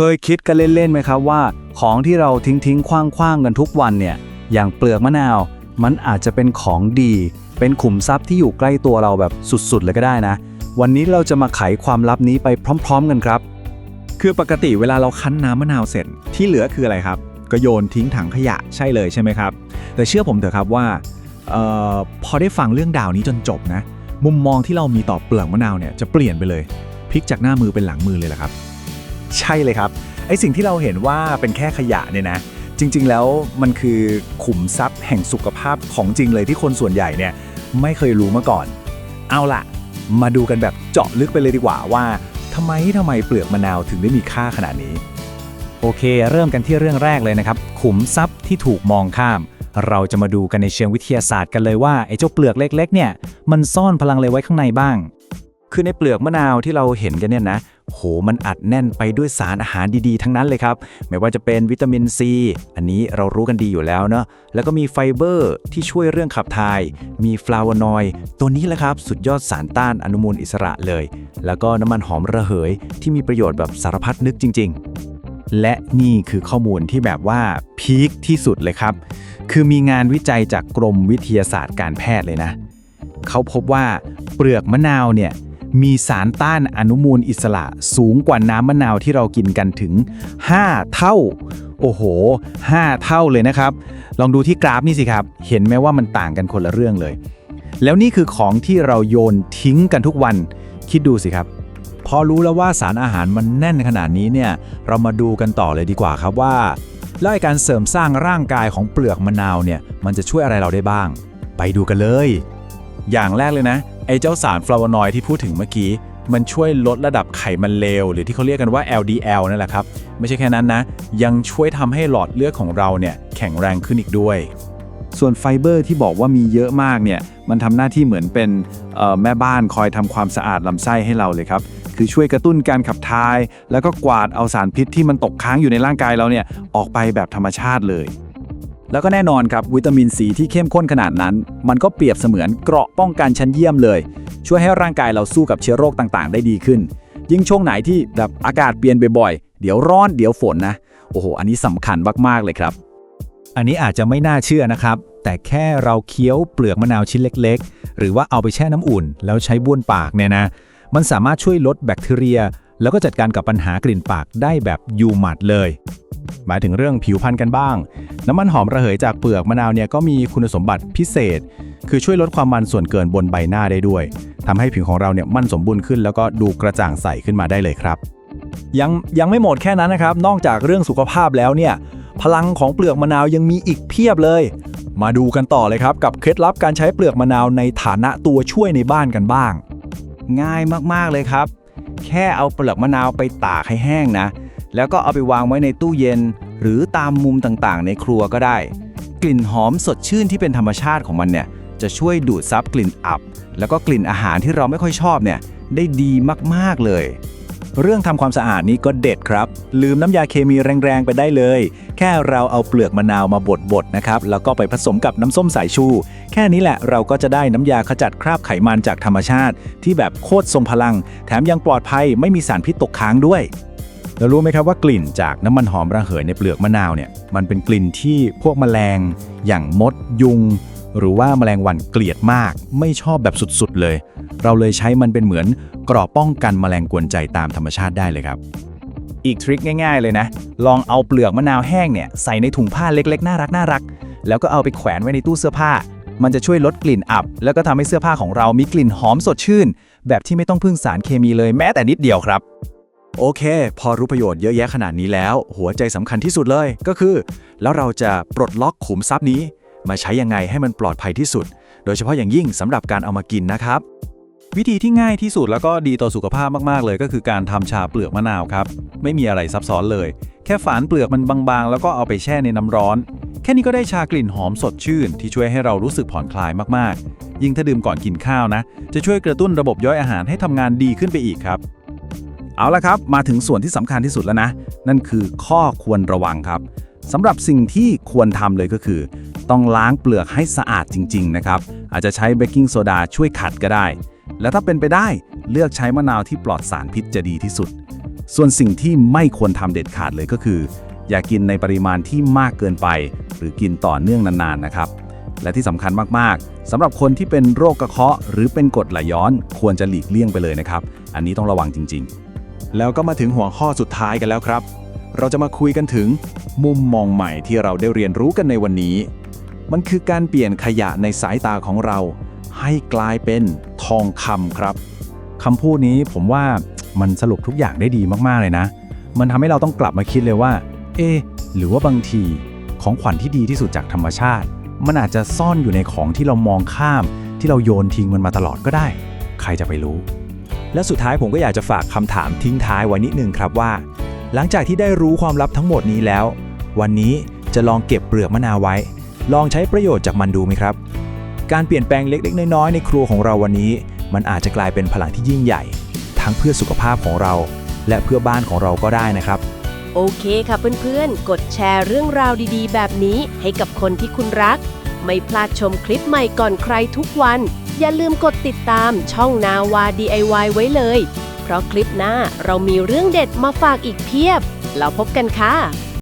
เคยคิดกันเล่นๆไหมครับว่า ของที่เราทิ้งทิ้งๆคว้างๆกันทุกวันเนี่ย อย่างเปลือกมะนาว มันอาจจะเป็นของดี เป็นขุมทรัพย์ที่อยู่ใกล้ตัวเราแบบสุดๆเลยก็ได้นะ วันนี้เราจะมาไขความลับนี้ไปพร้อม ๆ กันครับ คือปกติเวลาเราคั้นน้ำมะนาวเสร็จที่เหลือคืออะไรครับ ก็โยนทิ้งถังขยะใช่เลยใช่ไหมครับ แต่เชื่อผมเถอะครับว่าเออพอได้ฟังเรื่องดาวนี้จนจบนะ มุมมองที่เรามีต่อเปลือกมะนาวเนี่ยจะเปลี่ยนไปเลยพลิกจากหน้ามือเป็นหลังมือเลยแหละครับ ใช่เลยครับไอสิ่งที่เราเห็นว่าเป็นแค่ขยะเนี่ยนะจริง ๆ แล้วมันคือขุมทรัพย์แห่งสุขภาพของจริงเลยที่คนส่วนใหญ่เนี่ยไม่เคยรู้มาก่อน เอาล่ะ มาดูกันแบบเจาะลึกไปเลยดีกว่าว่าทำไมทำไมเปลือกมะนาวถึงได้มีค่าขนาดนี้ โอเค เริ่มกันที่เรื่องแรกเลยนะครับ ขุมทรัพย์ที่ถูกมองข้าม เราจะมาดูกันในเชิงวิทยาศาสตร์กันเลยว่าไอ้เจ้าเปลือกเล็ก ๆ เนี่ย มันซ่อนพลังอะไรไว้ข้างในบ้าง คือในเปลือกมะนาวที่เราเห็นกันเนี่ยนะ โห มันอัดแน่นไปด้วยสารอาหารดีๆ ทั้งนั้นเลยครับ ไม่ว่าจะเป็นวิตามินซี อันนี้เรารู้กันดีอยู่แล้วเนาะ แล้วก็มีไฟเบอร์ที่ช่วยเรื่องขับถ่าย มีฟลาโวนอยด์ตัวนี้แหละครับ สุดยอดสารต้านอนุมูลอิสระเลย แล้วก็น้ำมันหอมระเหย ที่มีประโยชน์แบบสารพัดนึกจริง ๆและนี่คือข้อมูลที่แบบว่าพีคที่สุดเลยครับ คือมีงานวิจัยจากกรมวิทยาศาสตร์การแพทย์เลยนะ เขาพบว่าเปลือกมะนาวเนี่ย มีสารต้านอนุมูลอิสระสูงกว่าน้ำมะนาวที่เรากินกันถึง 5 เท่า โอ้โห 5 เท่าเลยนะครับ ลองดูที่กราฟนี่สิครับ เห็นไหมว่ามันต่างกันคนละเรื่องเลย แล้วนี่คือของที่เราโยนทิ้งกันทุกวัน คิดดูสิครับพอรู้แล้วว่าสารอาหารมันแน่นขนาดนี้เนี่ย เรามาดูกันต่อเลยดีกว่าครับว่าแล้วการเสริมสร้างร่างกายของเปลือกมะนาวเนี่ย มันจะช่วยอะไรเราได้บ้าง ไปดูกันเลย อย่างแรกเลยนะ ไอ้เจ้าสารฟลาวโนอยด์ที่พูดถึงเมื่อกี้ มันช่วยลดระดับไขมันเลว หรือที่เขาเรียกกันว่า LDL นั่นแหละครับ ไม่ใช่แค่นั้นนะ ยังช่วยทำให้หลอดเลือดของเราเนี่ยแข็งแรงขึ้นอีกด้วย ส่วนไฟเบอร์ที่บอกว่ามีเยอะมากเนี่ย มันทำหน้าที่เหมือนเป็นเอ่อแม่บ้านคอยทำความสะอาดลำไส้ให้เราเลยครับ คือช่วยกระตุ้นการขับถ่าย แล้วก็กวาดเอาสารพิษที่มันตกค้างอยู่ในร่างกายเราเนี่ยออกไปแบบธรรมชาติเลย แล้วก็แน่นอนครับวิตามินซีที่เข้มข้นขนาดนั้น มันก็เปรียบเสมือนเกราะป้องกันชั้นเยี่ยมเลย ช่วยให้ร่างกายเราสู้กับเชื้อโรคต่างๆ ได้ดีขึ้น ยิ่งช่วงไหนที่แบบอากาศเปลี่ยนบ่อยๆ เดี๋ยวร้อนเดี๋ยวฝนนะ โอ้โห อันนี้สำคัญมากๆเลยครับ อันนี้อาจจะไม่น่าเชื่อนะครับ แต่แค่เราเคี้ยวเปลือกมะนาวชิ้นเล็ก ๆ หรือว่าเอาไปแช่น้ำอุ่น แล้วใช้บ้วนปากเนี่ยนะ มันสามารถช่วยลดแบคทีเรีย แล้วก็จัดการกับปัญหากลิ่นปากได้แบบยูหมัดเลยหมายถึงเรื่องผิวพรรณกันบ้าง น้ำมันหอมระเหยจากเปลือกมะนาวเนี่ยก็มีคุณสมบัติพิเศษ คือช่วยลดความมันส่วนเกินบนใบหน้าได้ด้วยทำให้ผิวของเราเนี่ยมั่นสมบูรณ์ขึ้น แล้วก็ดูกระจ่างใสขึ้นมาได้เลยครับ ยังยังไม่หมดแค่นั้นนะครับ นอกจากเรื่องสุขภาพแล้วเนี่ยพลังของเปลือกมะนาวยังมีอีกเพียบเลย มาดูกันต่อเลยครับ กับเคล็ดลับการใช้เปลือกมะนาวในฐานะตัวช่วยในบ้านกันบ้าง ง่ายมากๆเลยครับ แค่เอาเปลือกมะนาวไปตากให้แห้งนะ แล้วก็เอาไปวางไว้ในตู้เย็น หรือตามมุมต่างๆ ในครัวก็ได้ กลิ่นหอมสดชื่นที่เป็นธรรมชาติของมันเนี่ยจะช่วยดูดซับกลิ่นอับ แล้วก็กลิ่นอาหารที่เราไม่ค่อยชอบเนี่ยได้ดีมากๆเลย เรื่องทำความสะอาดนี้ก็เด็ดครับ ลืมน้ำยาเคมีแรงๆไปได้เลย แค่เราเอาเปลือกมะนาวมาบดๆนะครับ แล้วก็ไปผสมกับน้ำส้มสายชู แค่นี้แหละเราก็จะได้น้ำยาขจัดคราบไขมันจากธรรมชาติ ที่แบบโคตรทรงพลัง แถมยังปลอดภัยไม่มีสารพิษตกค้างด้วย แล้วรู้ไหมครับว่ากลิ่นจากน้ำมันหอมระเหยในเปลือกมะนาวเนี่ยมันเป็นกลิ่นที่พวกแมลง อย่างมด ยุง หรือว่าแมลงวันเกลียดมาก ไม่ชอบแบบสุดๆเลย เราเลยใช้มันเป็นเหมือนกราะป้องกันแมลงกวนใจตามธรรมชาติได้เลยครับ อีกทริคง่ายๆเลยนะ ลองเอาเปลือกมะนาวแห้งเนี่ยใส่ในถุงผ้าเล็กๆน่ารักน่ารักแล้วก็เอาไปแขวนไว้ในตู้เสื้อผ้า มันจะช่วยลดกลิ่นอับ แล้วก็ทำให้เสื้อผ้าของเรามีกลิ่นหอมสดชื่น แบบที่ไม่ต้องพึ่งสารเคมีเลยแม้แต่นิดเดียวครับ โอเค พอรู้ประโยชน์เยอะแยะขนาดนี้แล้ว หัวใจสำคัญที่สุดเลยก็คือ แล้วเราจะปลดล็อกขุมทรัพย์นี้ มาใช้ยังไงให้มันปลอดภัยที่สุด โดยเฉพาะอย่างยิ่งสำหรับการเอามากินนะครับ วิธีที่ง่ายที่สุดแล้วก็ดีต่อสุขภาพมาก ๆ เลย ก็คือการทำชาเปลือกมะนาวครับ ไม่มีอะไรซับซ้อนเลย แค่ฝานเปลือกมันบางๆ แล้วก็เอาไปแช่ในน้ำร้อน แค่นี้ก็ได้ชากลิ่นหอมสดชื่น ที่ช่วยให้เรารู้สึกผ่อนคลายมากๆ ยิ่งถ้าดื่มก่อนกินข้าวนะ จะช่วยกระตุ้นระบบย่อยอาหารให้ทำงานดีขึ้นไปอีกครับ เอาละครับ มาถึงส่วนที่สำคัญที่สุดแล้วนะ นั่นคือข้อควรระวังครับสำหรับสิ่งที่ควรทำเลยก็คือ ต้องล้างเปลือกให้สะอาดจริง ๆ นะครับ อาจจะใช้เบกกิ้งโซดาช่วยขัดก็ได้ และถ้าเป็นไปได้เลือกใช้มะนาวที่ปลอดสารพิษจะดีที่สุด ส่วนสิ่งที่ไม่ควรทำเด็ดขาดเลยก็คือ อย่ากินในปริมาณที่มากเกินไป หรือกินต่อเนื่องนานๆนะครับ และที่สำคัญมากๆสำหรับคนที่เป็นโรคกระเพาะ หรือเป็นกรดไหลย้อน ควรจะหลีกเลี่ยงไปเลยนะครับ อันนี้ต้องระวังจริง ๆ แล้วก็มาถึงหัวข้อสุดท้ายกันแล้วครับ เราจะมาคุยกันถึง มุมมองใหม่ที่เราได้เรียนรู้กันในวันนี้ มันคือการเปลี่ยนขยะในสายตาของเรา ให้กลายเป็นทองคำครับคำพูดนี้ผมว่ามันสรุปทุกอย่างได้ดีมากๆเลยนะ มันทำให้เราต้องกลับมาคิดเลยว่า เอะหรือว่าบางทีของขวัญที่ดีที่สุดจากธรรมชาติ มันอาจจะซ่อนอยู่ในของที่เรามองข้าม ที่เราโยนทิ้งมันมาตลอดก็ได้ ใครจะไปรู้ และสุดท้ายผมก็อยากจะฝากคำถามทิ้งท้ายไว้นิดนึงครับว่า หลังจากที่ได้รู้ความลับทั้งหมดนี้แล้ว วันนี้จะลองเก็บเปลือกมะนาวไว้ ลองใช้ประโยชน์จากมันดูไหมครับ การเปลี่ยนแปลงเล็กๆ น้อยๆในครัวของเราวันนี้ มันอาจจะกลายเป็นพลังที่ยิ่งใหญ่ ทั้งเพื่อสุขภาพของเรา และเพื่อบ้านของเราก็ได้นะครับโอเคค่ะเพื่อนๆ กดแชร์เรื่องราวดีๆ แบบนี้ให้กับคนที่คุณรัก ไม่พลาดชมคลิปใหม่ก่อนใครทุกวัน อย่าลืมกดติดตามช่องนาวา DIY ไว้เลย เพราะคลิปหน้าเรามีเรื่องเด็ดมาฝากอีกเพียบ เราพบกันค่ะ